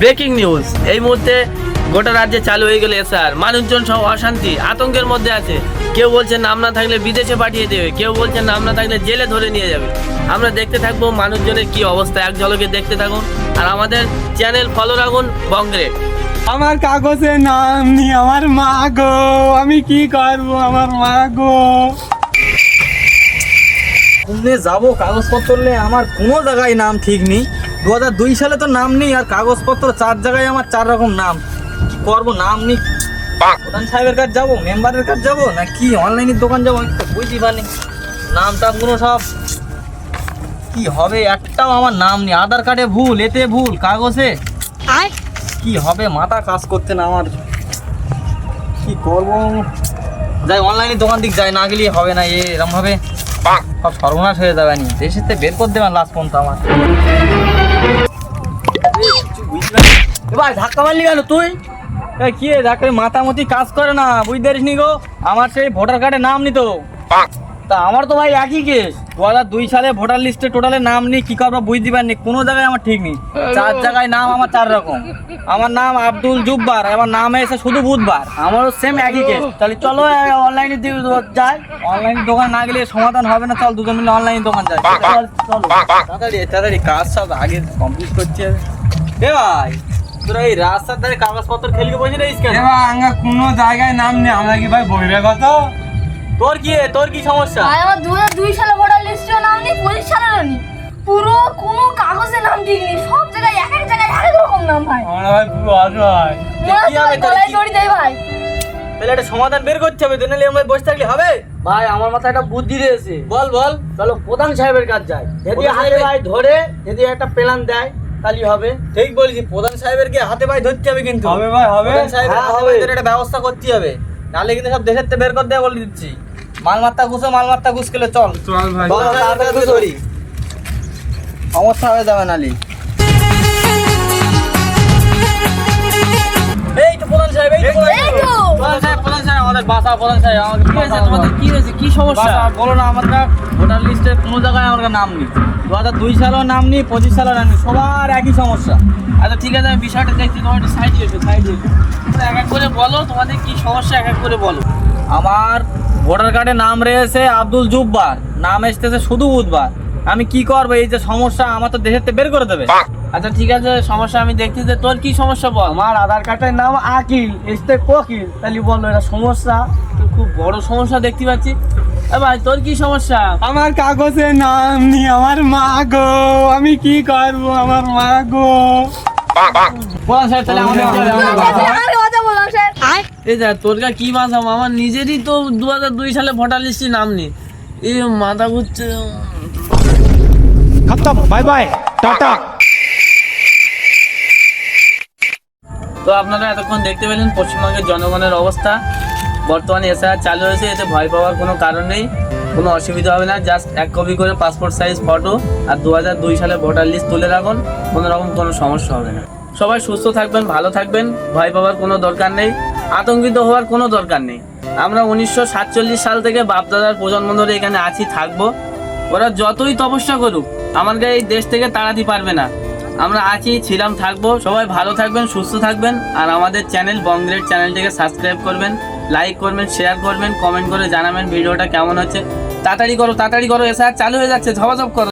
Breaking news. এই মুহূর্তে গোটা রাজ্যে চালু হয়ে গেল এসআর মানুষজন সব অশান্তি আতঙ্কের মধ্যে আছে। কেউ বলছে নাম না থাকলে বিদেশে পাঠিয়ে দেবে কেউ বলছে নাম না থাকলে জেলে ধরে নিয়ে যাবে। আমরা দেখতে থাকব মানুষজনের কি অবস্থা এক ঝলকে দেখতে থাকুন। আর আমাদের চ্যানেল ফলো রাখুন বংগ্রেড আমার কাগজে নাম নি আমার মা গো। আমি কি করব আমার মা গো? যাব কাগজপত্র নিয়ে? আমার কোনো জায়গায় নাম ঠিক নেই। দু হাজার দুই সালে তো নাম নেই আর কাগজপত্র চার জায়গায় আমার চার রকম নাম। কি করব নাম নেই? প্রধান সাহেবের কাছে যাব মেম্বারের কাছে যাব না কি অনলাইনের দোকান যাব? আমি তো বুঝতে পারিনি। নাম টামগুলো সব কি হবে? একটাও আমার নাম নেই। আধার কার্ডে ভুল এতে ভুল কাগজে। কি হবে? মাথা কাজ করতে না আমার। কি করব? যাই অনলাইনে দোকান দিক যাই না গেলে হবে না এ এরকম ভাবে সব সর্বনাশ হয়ে যাবে নি। থেকে বের করে দেবেন লাস্ট পর্যন্ত আমার ভাই ধাক্কা মারলি কেন তুই? কি রে, ধাক্কা মাথামতি কাজ করে না বুঝতে পারিস নি গো? আমার সেই ভোটার কার্ডে নাম নিত। তা আমার তো ভাই একই কেস দু হাজার দুই সালে ভোটার লিস্টে টোটালে নাম নেই কি করব বুঝতে পারিনি। কোনো জায়গায় আমার ঠিক নেই। চার জায়গায় নাম আমার চার রকম। আমার নাম আব্দুল জুব্বার আমার নাম এসে শুধু বুধবার। আমারও সেম একই কেস তাহলে চলো অনলাইনে যাই। অনলাইন দোকান না গেলে সমাধান হবে না চল দুজন মিলে অনলাইন দোকান যাই। চল, চলো তাড়াতাড়ি তাড়াতাড়ি কাজ সব আগে কমপ্লিট করছে। এ ভাই। তোরা এই রাস্তার ধারে কাগজপত্র খেলকে বসে রয়েছিস কেন? এবার আঙ্গা কোনো জায়গায় নাম নেই আমরা কি ভাই বইবে কত? তোর কি তোর কি সমস্যা? ভাই আমার দু দুই সালে ভোটার লিস্টেও নাম নেই পঁচিশ সালেরও নেই। পুরো কোনো কাগজে নাম ঠিক নেই সব জায়গায় এক এক জায়গায় এক এক রকম নাম ভাই। আমরা ভাই পুরো অসহায় কি হবে? দড়ি দেয় ভাই। তাহলে একটা সমাধান বের করতে হবে তো নাহলে আমরা বসে থাকলে হবে? ভাই আমার মাথায় একটা বুদ্ধি রয়েছে বল বল। চলো প্রধান সাহেবের কাছে যাই। যদি হাতে ভাই ধরে যদি একটা প্ল্যান দেয় তাহলে হবে। ঠিক বলেছি প্রধান সাহেবের কে হাতে পায়ে ধরতে হবে কিন্তু। হবে ভাই হবে। প্রধান সাহেবের হ্যাঁ, হাতে হবে। ধরে একটা ব্যবস্থা করতে হবে। নাহলে কিন্তু সব দেশের বের করে দেবে বলে দিচ্ছি। মালমাত্তা ঘুষো মালমাত্তা ঘুষ খেলে চল। চল ভাই ধরি। সমস্যা হয়ে যাবে নালি। এই তো প্রধান সাহেব। এই। তো। প্রধান সাহেব প্রধান সাহেব। আমাদের বাসা প্রধান সাহেব আমাদের কি হয়েছে? তোমাদের কি হয়েছে? কি সমস্যা? বলো না আমার ভোটার লিস্টে কোনো জায়গায় আমার নাম নেই। দু হাজার দুই সালেও নাম নেই পঁচিশ সালেও নাম নেই সবার একই সমস্যা। আচ্ছা ঠিক আছে আমি বিষয়টা দেখছি তোমার একটু সাইডে এসো সাইডে এসো। এক এক করে বলো তোমাদের কি সমস্যা এক এক করে বলো। আমার ভোটার কার্ডে নাম রয়েছে আব্দুল জুব্বার নাম এসতেছে শুধু বুধবার। আমি কি করব? এই যে সমস্যা আমার তো দেশের বের করে দেবে। আচ্ছা ঠিক আছে সমস্যা আমি দেখছি যে তোর কি সমস্যা বল? আমার আধার কার্ডের নাম আকিল এসতে কোকিল। তাহলে বলল এটা সমস্যা? তো খুব বড় সমস্যা দেখতে পাচ্ছি। এ ভাই তোর কি সমস্যা? আমার কাগজে নাম নি আমার মা গো। আমি কি করব আমার মা গো? তাহলে আমাদের এই দেখ তোর কা কি আমার নিজেরই তো দু হাজার দুই সালে ভোটার লিস্টে নাম নেই। এই মাথা ঘুরছে। খতম বাই বাই টাটা তো আপনারা এতক্ষণ দেখতে পেলেন পশ্চিমবঙ্গের জনগণের অবস্থা। বর্তমানে এসআর চালু হয়েছে, এতে ভয় পাওয়ার কোনো কারণ নেই। কোনো অসুবিধা হবে না জাস্ট এক কপি করে পাসপোর্ট সাইজ ফটো আর দু দুই সালে ভোটার লিস্ট তুলে রাখুন, কোনো রকম কোনো সমস্যা হবে না। সবাই সুস্থ থাকবেন, ভালো থাকবেন, ভয় পাওয়ার কোনো দরকার নেই, আতঙ্কিত হওয়ার কোনো দরকার নেই। আমরা উনিশশো সাতচল্লিশ সাল থেকে বাপদাদার প্রজন্ম ধরে এখানে আছি, থাকব। ওরা যতই তপস্যা করুক আমাদের এই দেশ থেকে তাড়াতে পারবে না। আমরা আছি, ছিলাম, থাকব। সবাই ভালো থাকবেন, সুস্থ থাকবেন। আর আমাদের চ্যানেল বংগ্রেড চ্যানেলটিকে সাবস্ক্রাইব করবেন লাইক করবেন শেয়ার করবেন কমেন্ট করে জানাবেন ভিডিওটা কেমন হচ্ছে। তাড়াতাড়ি করো তাড়াতাড়ি করো এসে চালু হয়ে যাচ্ছে ঝপাঝপ করো।